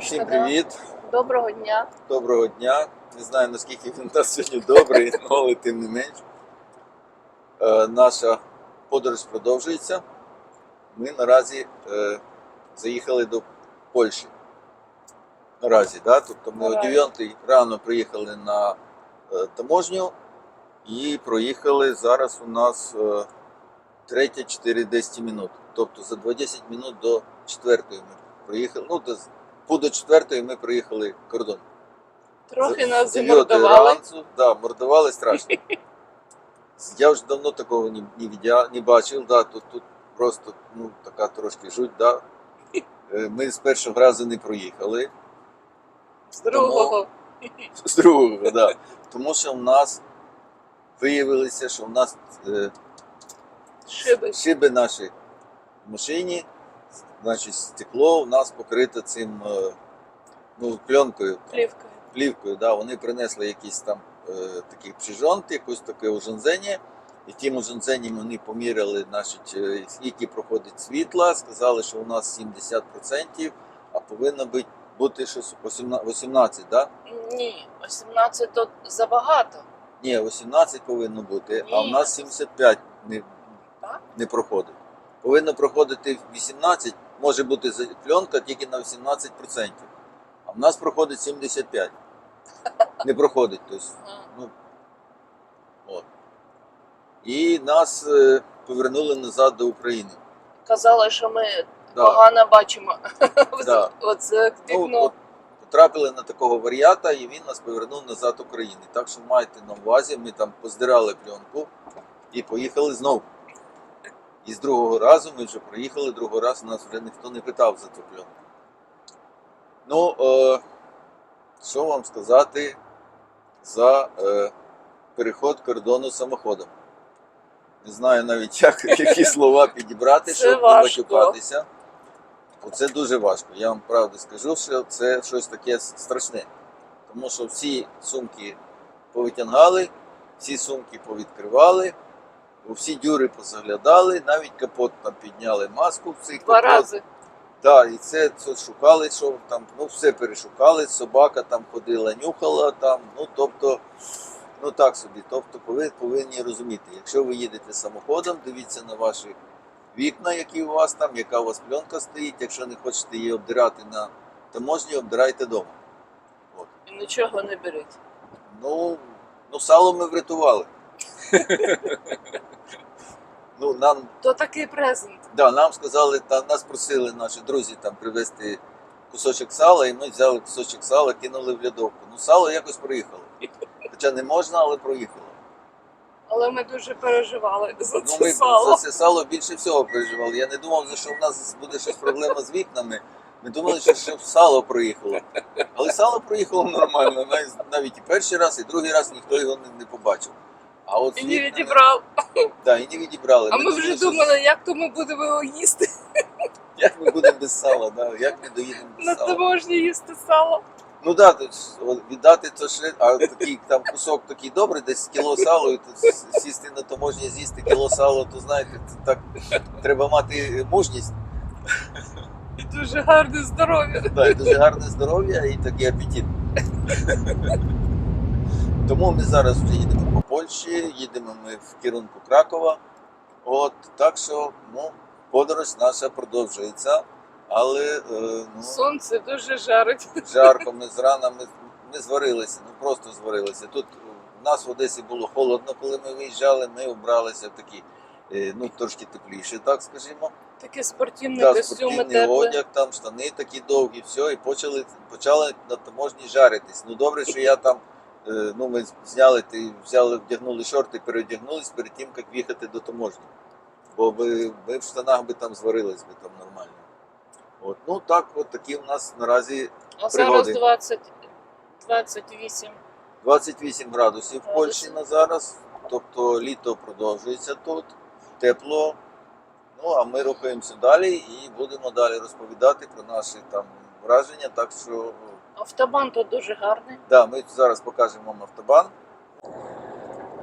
Всім привіт, Доброго дня. доброго дня. Не знаю наскільки він нас сьогодні добрий, але тим не менш. Е, наша подорож продовжується. Ми наразі е, заїхали до Польщі. Наразі, да? тобто ми о Наразі. 9 рано приїхали на е, таможню і проїхали зараз у нас е, третя 4-10 минут. Тобто за 20 минут до 4 ми проїхали. Ну, до, по до 4 ми проїхали кордон. Трохи нас замордували. да, мордували страшно. Я вже давно такого не, не, не бачив, да, тут, тут просто ну, така трошки жуть. Да. Е, Ми з першого разу не проїхали, З другого. з другого, да. тому що в нас виявилося, що в нас е, Шиби. шиби наші в машині, значить стекло у нас покрите цим е, ну, пленкою. Плівкою. плівкою, да, вони принесли якийсь там е, такий якусь таке ужонзення. І тим ужонзенням вони поміряли, значить, е, скільки проходить світла, сказали, що у нас 70%, а повинно бути, бути щось 18, 18 да? Ні, 18 то забагато. Ні, 18 повинно бути, а в нас 75 не, Так? не проходить. Повинно проходити 18, може бути пленка тільки на 18%, а в нас проходить 75%. Не проходить. Тобто, ну, от. І нас е, повернули назад до України. Казали, що ми Да. погано бачимо. Да. Оце Ну, вікно. от, потрапили на такого варіата, і він нас повернув назад України. Так що майте на увазі, ми там поздирали пленку і поїхали знову. І з другого разу ми вже проїхали, другого разу нас вже ніхто не питав за цю пленку. Ну, е, що вам сказати за е, переход кордону самоходом? Не знаю навіть, як, які слова підібрати, щоб не матюкатися. Це дуже важко. Я вам правду скажу, що це щось таке страшне. Тому що всі сумки повитягали, всі сумки повідкривали, у всі дюри позаглядали, навіть капот там підняли маску в цей Два капот. рази. Да, і це, це шукали, що там, ну все перешукали, собака там ходила, нюхала там, ну тобто, ну так собі. Тобто повинні, повинні розуміти, якщо ви їдете самоходом, дивіться на ваші вікна, які у вас там, яка у вас пленка стоїть. Якщо не хочете її обдирати на таможні, обдирайте вдома. От. І нічого не беріть. Ну, ну сало ми врятували. Ну, нам То такий презент. Да, нам сказали, та нас просили наші друзі там привезти кусочок сала, і ми взяли кусочок сала, кинули в лядовку. Ну, сало якось проїхало. Хоча не можна, але проїхало. Але ми дуже переживали за Ну, це ми сало. за це сало більше всього переживали. Я не думав, що в нас буде щось проблема з вікнами. Ми думали, що ще сало проїхало. Але сало проїхало нормально. Навіть, навіть і перший раз, і другий раз ніхто його не, не побачив. А от І не відібрав. Да, і не відібрали. А ми вже думали, як то ми будемо його їсти. Як ми будемо без сала, да? як ми доїдемо без На сала. таможні їсти сало. Ну так, да, то ж, віддати то ще, а такий там кусок такий добрий, десь кіло сала, і то с- сісти на таможні, з'їсти кіло сала, то знаєте, це так треба мати мужність, І дуже гарне здоров'я. да, і дуже гарне здоров'я і такий апетит. Тому ми зараз вже їдемо по Польщі, їдемо ми в керунку Кракова. От так що ну, подорож наша продовжується, але е, ну, Сонце дуже жарить. жарко, ми зрана, ми, ми зварилися, ну просто зварилися. Тут у нас в Одесі було холодно, коли ми виїжджали, ми обралися в такі, е, ну трошки тепліше, так скажімо. Такі спортивні Да, костюми спортивний теплі. одяг, там штани такі довгі, все, і почали, почали на таможні жаритись. Ну добре, що я там, е, ну ми зняли, ти взяли, вдягнули шорти, переодягнулись перед тим, як їхати до таможні. Бо ми, ми в штанах би там зварились би там нормально. От, ну так, от такі у нас наразі А пригоди. зараз 20, 28. 28 градусів в Польщі на зараз. Тобто літо продовжується тут, тепло. Ну а ми рухаємося далі і будемо далі розповідати про наші там враження. Так що Автобан тут дуже гарний. да, ми зараз покажемо вам автобан.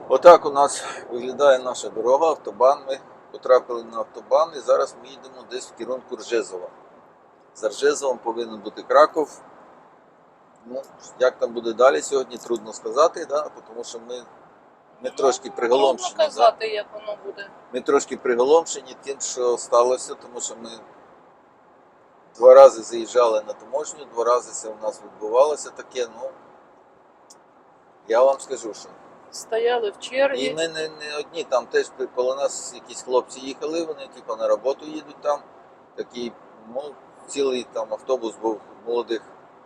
Отак у нас виглядає наша дорога, автобан. Ми потрапили на автобан і зараз ми їдемо десь в керунку Ржезова. За Ржезовом повинен бути Краков. Ну, як там буде далі сьогодні, трудно сказати, да? тому що ми, ми трошки приголомшені. Да? казати, як воно буде. Ми трошки приголомшені тим, що сталося, тому що ми два рази заїжджали на таможню, два рази це у нас відбувалося таке. Ну, я вам скажу, що. Стояли в черзі. І ми не, не одні, там теж коло нас якісь хлопці їхали, вони типу на роботу їдуть там. Такий, ну, цілий там автобус був молодих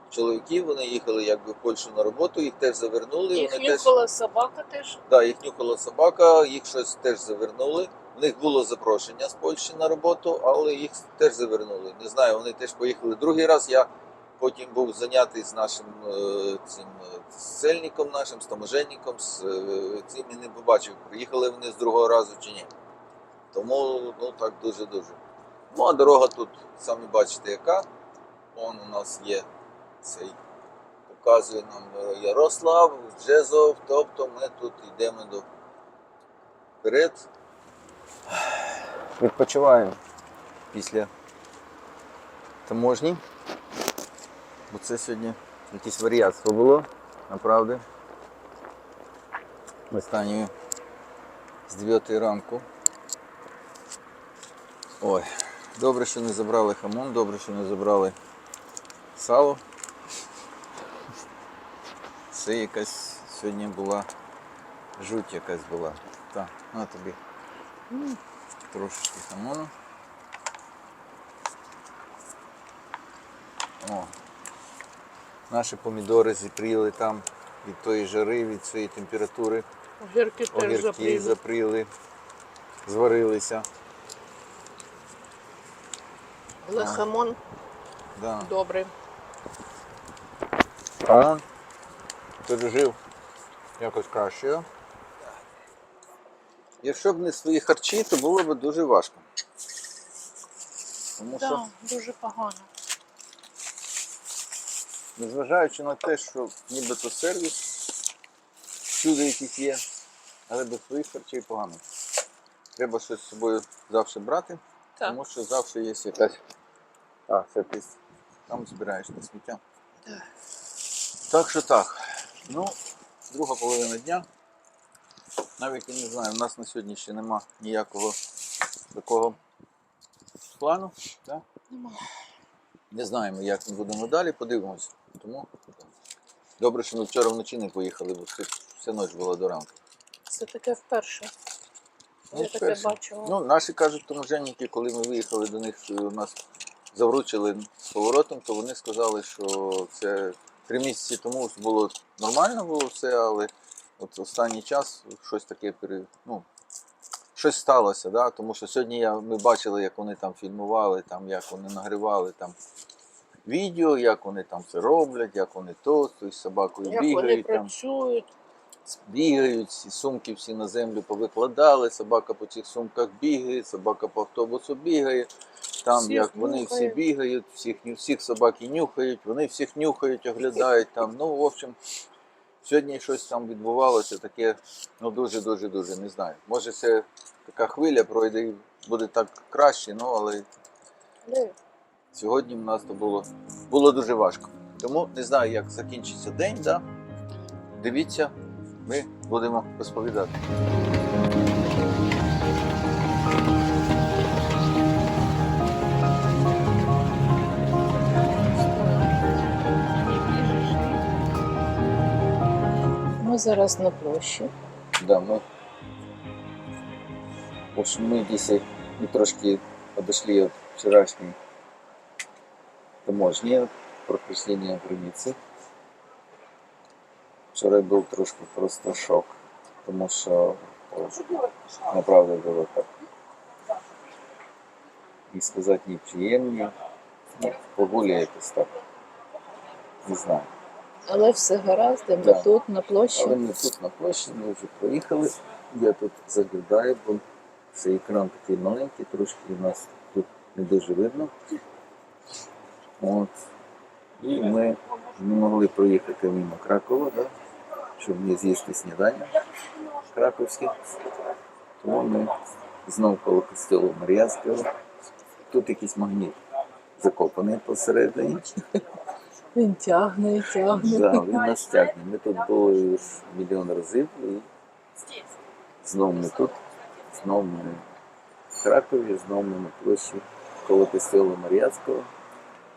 чоловіків, вони їхали якби в Польщу на роботу, їх теж завернули. Їх вони теж... собака теж. Да, їх нюхала собака, їх щось теж завернули. В них було запрошення з Польщі на роботу, але їх теж завернули. Не знаю, вони теж поїхали другий раз. Я потім був зайнятий з нашим е, цим е, сельником, нашим стаможенником, з е, цим і не побачив, приїхали вони з другого разу чи ні. Тому ну так дуже-дуже. Ну а дорога тут, самі бачите, яка. Вон у нас є цей показує нам е, Ярослав, Джезов, тобто ми тут йдемо до вперед. Відпочиваємо після таможні. Бо це сьогодні якесь варіатство було, направду. Останньою з 9 ранку. Ой, добре, що не забрали хамон, добре, що не забрали сало. Це якась сьогодні була жуть якась була. Так, на тобі. Трошечки хамону. О. Наші помідори зіпріли там від тої жари, від цієї температури. Огірки теж Огірки запріли. запріли, зварилися. Але хамон Да. добрий. А пережив якось краще. Якщо б не свої харчі, то було б дуже важко. Тому Так, що, дуже погано. незважаючи на те, що нібито сервіс, всюди якісь є, але без своїх харчей погано. Треба щось з собою завжди брати, Так. тому що завжди є якась. А, це ти там збираєш на сміття. Так. Так що так. Ну, друга половина дня. Навіть я не знаю, у нас на сьогодні ще нема ніякого такого плану. Да? Нема. Не знаємо, як ми будемо далі, подивимося. Тому добре, що ми вчора вночі не поїхали, бо вся ніч була до ранку. Це таке вперше. Ну, Я таке бачила. Ну, наші кажуть, таможенники, коли ми виїхали до них, що нас завручили з поворотом, то вони сказали, що це три місяці тому було нормально було все, але от останній час щось таке пере, ну, щось сталося, да? тому що сьогодні я, ми бачили, як вони там фільмували, там, як вони нагрівали там відео, як вони там це роблять, як вони то, то з собакою Як вони бігають. Там працюють. бігають, сумки всі на землю повикладали, собака по цих сумках бігає, собака по автобусу бігає. Там Всіх як вони всі бігають, всіх, всіх собаки нюхають, вони всіх нюхають, оглядають там. Ну, в общем, сьогодні щось там відбувалося таке, ну дуже, дуже, не знаю. Може, це така хвиля пройде і буде так краще, ну але сьогодні в нас то було, було дуже важко. Тому не знаю, як закінчиться день, да? дивіться, ми будемо розповідати. зараз на площі. Да, ми, в общем, мы здесь мы трошки подошли от вчерашней таможни, от прохождения границі. Вчора був трошки просто шок, тому що о, направду було так. І сказати неприємні, ну, погулі якось так. Не знаю. Але все гаразд, ми Да. тут на площі. Але ми тут на площі, ми вже проїхали. Я тут заглядаю, бо цей екран такий маленький, трошки у нас тут не дуже видно. От. І ми не могли проїхати мимо Кракова, да? щоб не з'їсти снідання краковське. Тому ми знову коло костюлу Мар'янського. Тут якийсь магніт закопаний посередині. Він тягне і тягне. Да, він нас тягне. Ми тут були мільйон разів і знов ми тут, знов ми в Кракові, знов ми на площі коло костюлу Мар'яцького.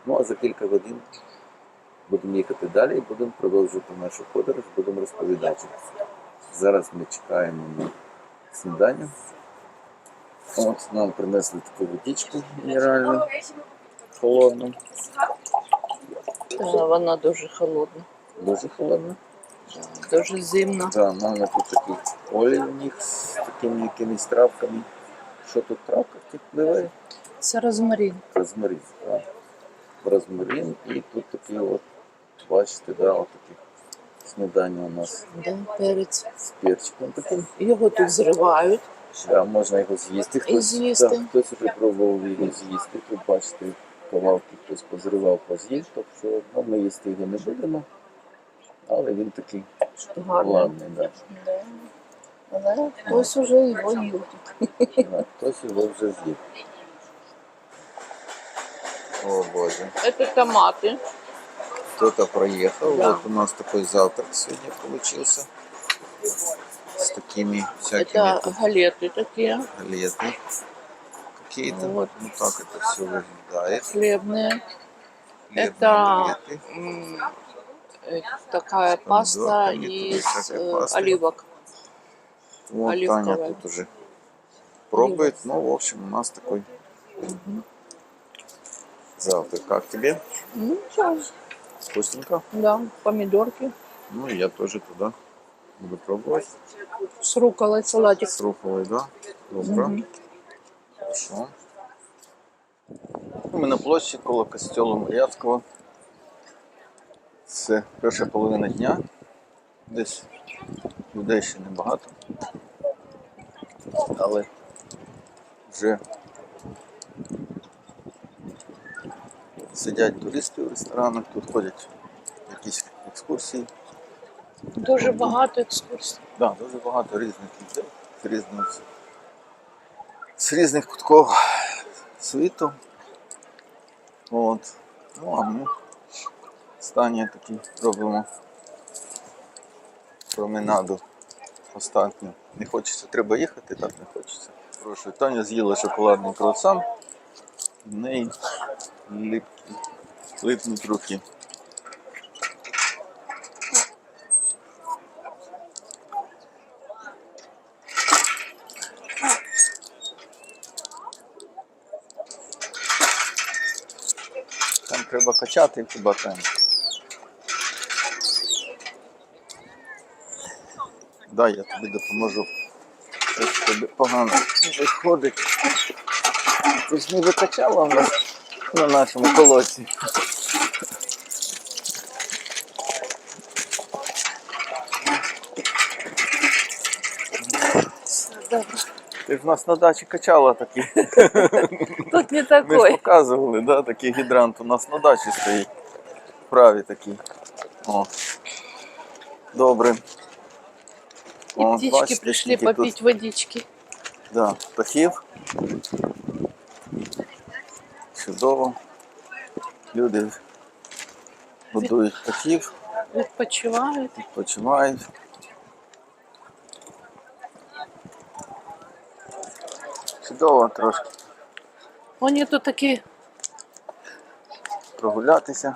Ну а за кілька годин будемо їхати далі і будемо продовжувати нашу подорож, будемо розповідати. Зараз ми чекаємо на снідання. От нам принесли таку водичку мінеральну, холодну, вона дуже холодна, дуже холодна. дуже зимна. Да, в мене тут такий олій з такими якимись травками. Що тут травка пливе? Це розмарин. Розмарин. Да. Розмарин і тут такий от, бачите, да, от снідання у нас Да, перець. з перчиком таким. Його тут зривають. Да, можна його з'їсти. Хтось, з'їсти. Да, хтось вже пробував його з'їсти. Тут бачите, кавалки хтось позривав, поз'їв, тобто ну, ми їсти його не будемо. Але він такий ладний, да. Але хтось уже його їв тут. Да, Хтось його вже з'їв. О Боже. Це томати. Кто-то проехал. Да. Вот у нас такой завтрак сегодня получился. С такими всякими Это тут галети такі, галеты. Какие-то, Вот. ну так это все хлібні. Хлебные Это э, такая паста из э, оливок. Вон оливковая. Таня тут уже пробует. Ну, в общем, у нас такой завтрак. Как тебе? Ну, сейчас, Вкусненько? да, помидорки Ну, я тоже туда буду пробовать. с руколой салатик. С руховой, да? Добре. Мгм. Хорошо. Ми на площі коло костьолу Мар'яцького. Це перша половина дня. Десь людей ще небагато. Але вже сидять туристи в ресторанах, тут ходять якісь екскурсії. Дуже багато екскурсій. Да, дуже багато різних людей з різних, з різних кутків світу. От. Ну, а ми останнє такі робимо променаду останню. Не хочеться, треба їхати, так не хочеться. Прошу, Таня з'їла шоколадний круасан, в неї липнуть руки. Там треба качати хіба там. Да, я тобі допоможу. Щось в тебе погано виходить. Ти ж не викачала в нас на нашому колосі. Ти ж в нас на дачі качала такі. Тут не Ми ж показували, да, такий гідрант у нас на дачі стоїть. Праві такий. О. Добре. И О, птички бачите, пришли скільки тут, водички. Да, птахів. Чудово. Люди годують птахів, Відпочивають. відпочивають. Чудово трошки Вони тут такі прогулятися,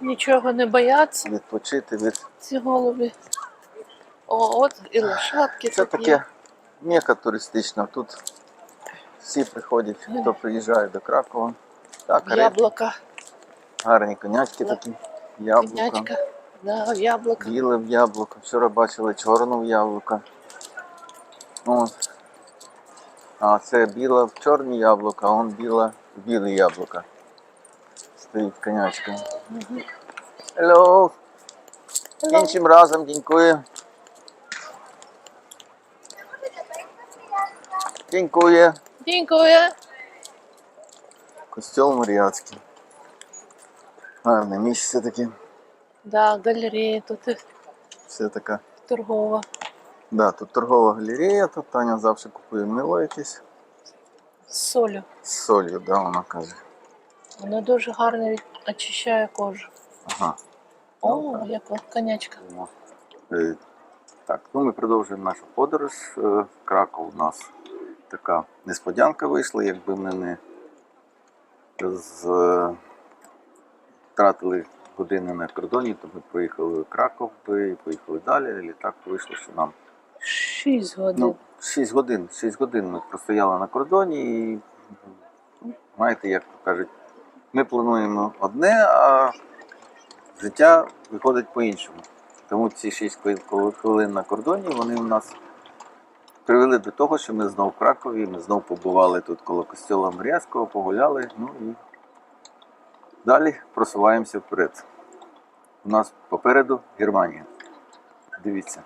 нічого не бояться, відпочити від ці голуби. О, от і лошадки Це тут таке мека туристична. Тут всі приходять, хто приїжджає до Кракова. Так, риб, Яблука, гарні конячки такі, яблука, конячка, да, яблука. біле в яблуко. Вчора бачили чорну в яблука. От. А це біле в чорні яблука, а он біле в білі яблука. Стоїть конячка. Hello. Іншим разом дякую. Дякую. Дякую. Костьол Маріатський. Гарне місце таке. Да, галерея тут Все така. торгова. Да, тут торгова галерея, тут Таня завжди купує мило якесь. З солью. З солью, да, вона каже. Воно дуже гарно від- очищає кожу. Ага. О, як конячка. О, е, Так, ну ми продовжуємо нашу подорож. Е, Краков у нас така несподянка вийшла, якби ми не з... е, втратили години на кордоні, то ми проїхали в Краков би і поїхали далі. Літак вийшло, що нам Шість годин. ну, 6 годин. 6 годин ми простояли на кордоні і ну, знаєте, як то кажуть, ми плануємо одне, а життя виходить по-іншому. Тому ці 6 хвилин на кордоні вони у нас привели до того, що ми знов в Кракові, ми знов побували тут коло костьола Мрязького, погуляли, ну і далі просуваємося вперед. У нас попереду Германія. Дивіться.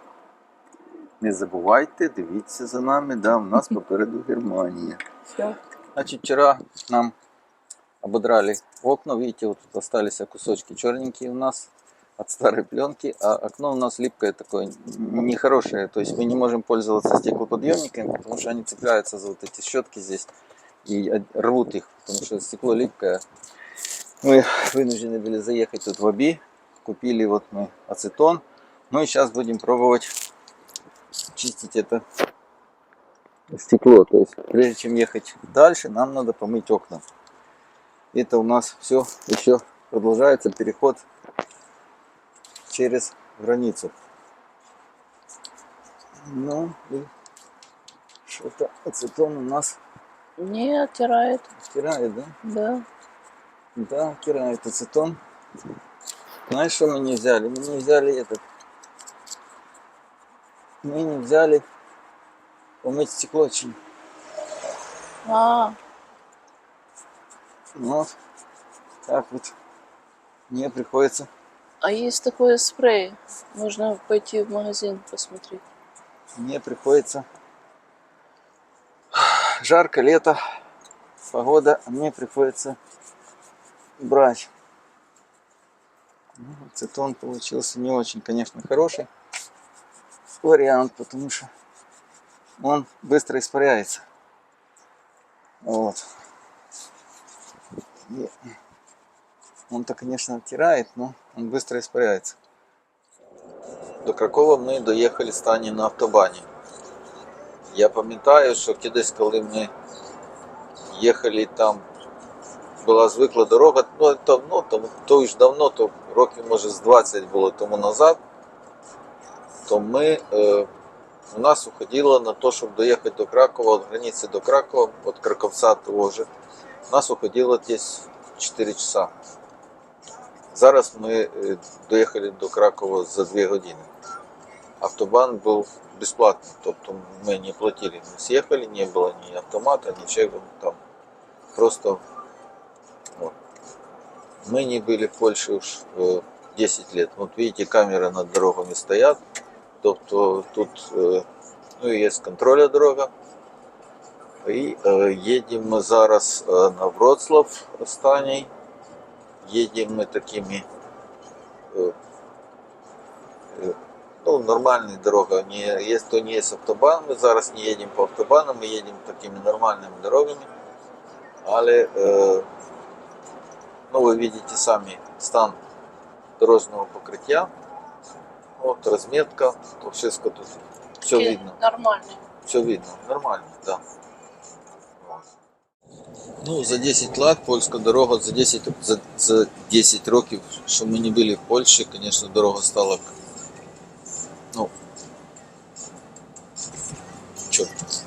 Не забувайте, дивіться за нами, да, у нас попереду Германія. Все. Значит, вчера нам ободрали окна, видите, вот тут остались кусочки черненькие у нас от старой пленки, а окно у нас липкое такое, нехорошее, то есть мы не можем пользоваться стеклоподъемниками, потому что они цепляются за вот эти щетки здесь и от- рвут их, потому что стекло липкое. Мы вынуждены были заехать тут в Аби, купили вот мы ацетон, ну и сейчас будем пробовать чистить это стекло. То есть прежде чем ехать дальше, нам надо помыть окна. Это у нас все еще продолжается переход через границу. Ну и что-то ацетон у нас Не оттирает. стирает, да? Да. Да, стирает ацетон. Знаешь, что мы не взяли? Мы не взяли этот. Мы не взяли помыть стекло очень. А, Ну, Вот. Так вот. Мне приходится. а есть такой спрей. Можно пойти в магазин посмотреть. Мне приходится. Жарко, лето, погода, а мне приходится брать. Ну, ацетон получился не очень, конечно, хороший вариант, потому что он быстро испаряется. Вот. И Он-то, конечно, оттирает, но он быстро испаряется. До Кракова ми доїхали стані на автобані. Я пам'ятаю, що кудись, коли ми їхали там, була звикла дорога, ну давно, тому то ж давно, то років може з 20 було тому назад, то ми, е, у нас уходило на те, щоб доїхати до Кракова, від границі до Кракова, від Краковця того же, у нас уходило десь 4 часа. Зараз ми е, доїхали до Кракова за 2 години. Автобан был бесплатный, тобто мы не платили, мы съехали, не было ни автомата, ничего там. Просто вот. мы не были в Польше уж э, 10 лет. Вот видите, камеры над дорогами стоят, тобто тут э, ну, є контроля дорога. І е, їдемо ми зараз е, на Вроцлав останній. Їдемо ми такими е, е, ну, нормальная дорога. Не, есть, то не есть автобан, мы зараз не едем по автобану, мы едем такими нормальными дорогами. Але, е, ну, ви видите самі стан дорожнього покриття. От розмітка, то все тут все видно. Нормальний. Все видно, нормально, да. Ну, за 10 лет польська дорога, за 10, за, за 10 років, що ми не були в Польщі, звісно, дорога стала ну, черт.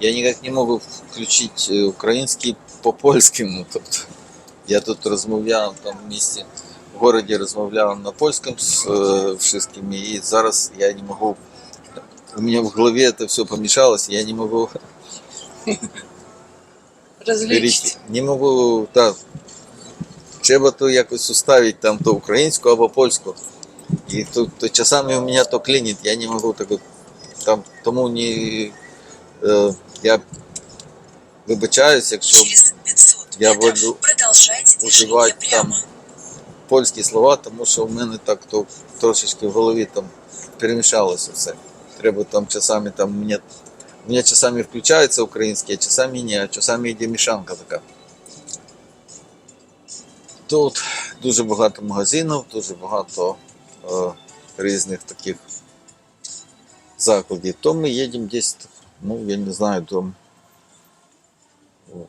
Я никак не можу включити е, український по польському. Тобто я тут розмовляв там в місті, в городі розмовляв на польському з е, всіми, і зараз я не можу. У меня в голове это все помешалось, я не могу перейти. Не можу, так. Треба то якось уставити там то українську або польську. І то, то часами у мене то клинит, я не можу так там тому не е, я вибачаюсь, якщо Я буду прямо. там польські слова, тому що в мене так то трошечки в голові там перемішалося все. Треба там часами там мені У меня часами включается український, а часами ні, а часами йде мішанка така. Тут дуже багато магазинів, дуже багато е, різних таких закладів. То ми їдемо десь, ну, я не знаю, там. о,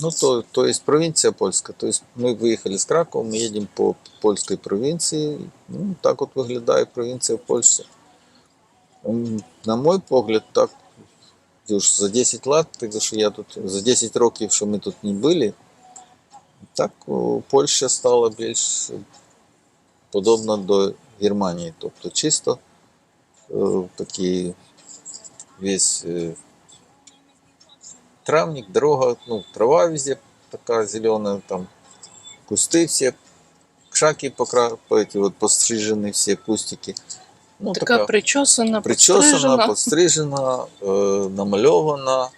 Ну, то, то есть провинция польская. То есть мы выехали с Кракова, мы едем по польской провинции. Ну, так вот выглядает провинция в Польше. М, На мой погляд, так już за 10 лет, так що я тут за 10 років, що ми тут не були, так о, Польща стала більш подобна до Германії. Тобто чисто е, такий весь е, травник, дорога, ну, трава везде такая зеленая, там кусты все, шаки покра... эти вот пострижены, все кустики. Ну, Така причосана, причесана, підстрижена. пострижена, е, намальована,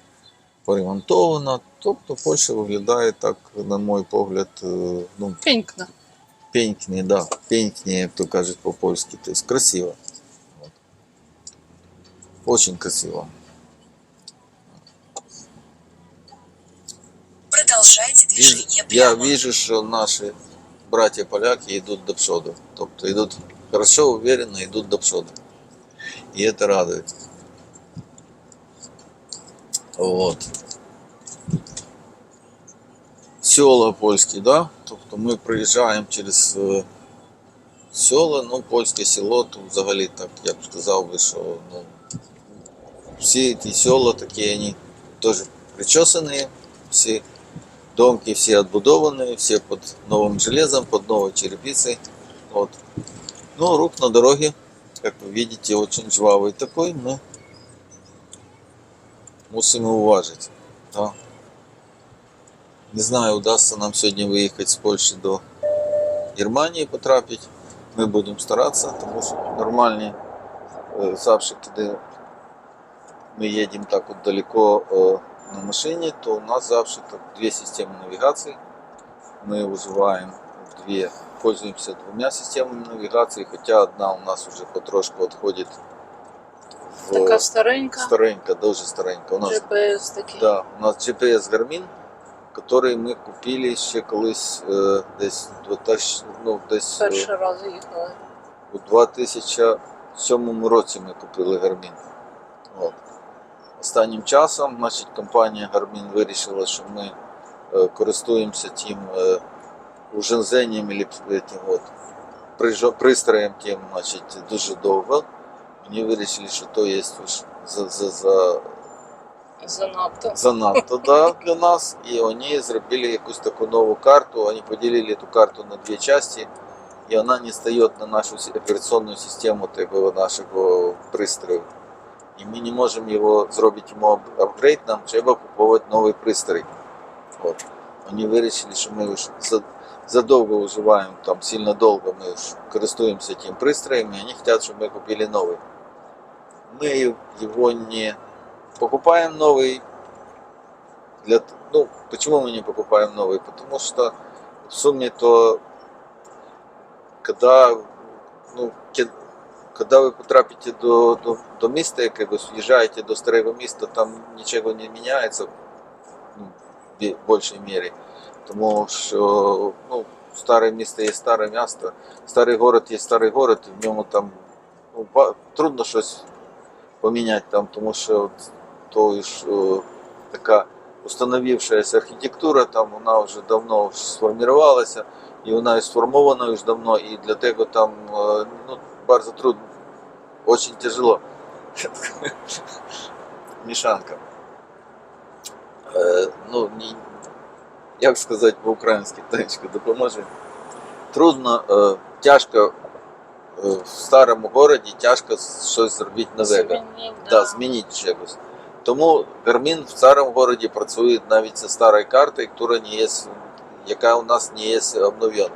поремонтована. Тобто Польща виглядає так, на мой погляд, е, ну, Пенькна. пенькне, да, пенькне, як то кажуть по-польськи, то есть красиво. Вот. Очень красиво. Продолжайте Виж- движение Я прямо. вижу, що наші братья поляки йдуть до пшоду. Тобто йдуть хорошо, уверенно йдуть до пшоду. І це радує. Вот. Села польські, да? Тобто ми приїжджаємо через е, села, ну, польське село, то взагалі так, я б сказав би, що ну, всі ці села такі, вони теж причесані, всі Домки все отбудованные, все под новым железом, под новой черепицей. Вот. Ну, рук на дороге, как вы видите, очень жвавый такой, но мусим уважить. Да. Не знаю, удастся нам сегодня выехать с Польши до Германії потрапити. Ми будемо старатися, тому що нормальні завжди э, туди ми їдемо так вот далеко. Э, на машине, то у нас завжди так две системы навигации. Мы вызываем две, пользуемся двумя системами навигации, хотя одна у нас уже потрошку отходит в Така старенька. старенька, дуже старенька. У нас GPS такий. Да, у нас GPS Garmin, який ми купили ще колись е, десь, 2000, ну, десь е, Перший раз їхали. у 2007 році ми купили Garmin. От. Останнім часом значить, компанія Garmin вирішила, що ми е, користуємося тим е, ужензенням пристроєм тим, значить, дуже довго. Вони вирішили, що то є за, за, за Занадто. занадто да, для нас. І вони зробили якусь таку нову карту. Вони поділили цю карту на дві частини, і вона не стає на нашу операційну систему такого нашого пристрою І ми не можемо його зробити йому ап- апгрейд, нам треба купувати новий пристрій. От. Вони вирішили, що ми вже за- задовго вживаємо, там сильно довго ми ж користуємося тим пристроєм, і вони хочуть, щоб ми купили новий. Ми його не покупаем новый. Для, т- ну, почему мы не покупаем новый? Потому что в сумме то, когда, ну, ке- когда ви потрапите до, до, до міста, яке ви в'їжджаєте до старого міста, там нічого не міняється ну, в бі- більшій мірі. Тому що ну, старе місто є старе місто, старий город є старий город, і в ньому там ну, трудно щось поміняти там, тому що то ж така установившаяся архітектура, там вона вже давно сформувалася, і вона і сформована вже давно, і для того там е, ну, дуже трудно, дуже тяжело. Мішанка. Е, ну, ні, як сказати по-українськи, Танечка, допоможе. Трудно, е, тяжко е, в старому городі, тяжко щось зробити нове. Змініть, Да, змініть чогось. Тому Garmin в старому городі працює навіть зі старою картою, яка, не є, яка у нас не є обновлена.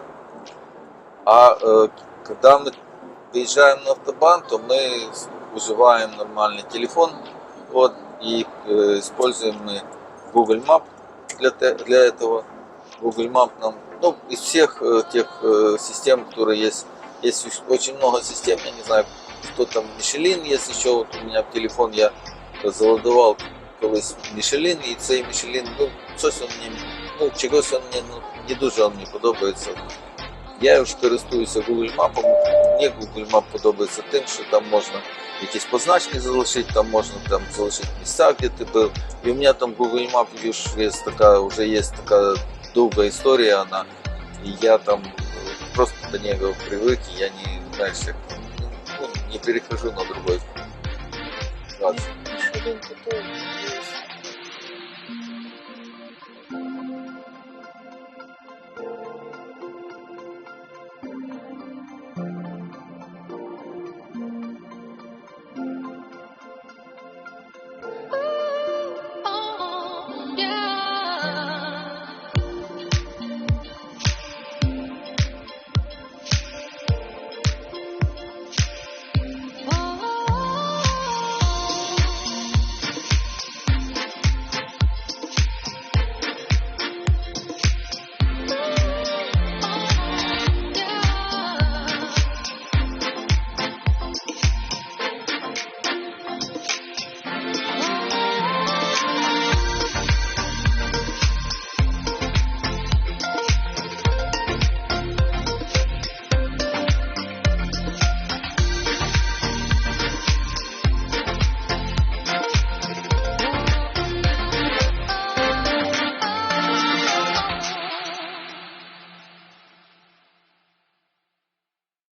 А е, коли ми виїжджаємо на автобан, то ми вживаємо нормальний телефон вот, і е, используем мы Google Map для, те- для этого. Google Map нам, ну, из всех э, тех э, систем, которые есть, есть очень много систем, я не знаю, кто там Мишелін є ще, от у мене в телефон я заладував колись Мішелін, і цей Мішелін, ну, щось він мені, ну, чогось він мені, ну, не дуже він мені подобається. Я ж користуюся Google Maps. Мені Google Map подобається тим, що там можна якісь позначки залишити, там можна там залишити місця, де ти був. І у мене там Google Map є така, вже є така довга історія, вона, і я там э, просто до нього привик, і я не, як, ну, не перехожу на другой. Мішелін тут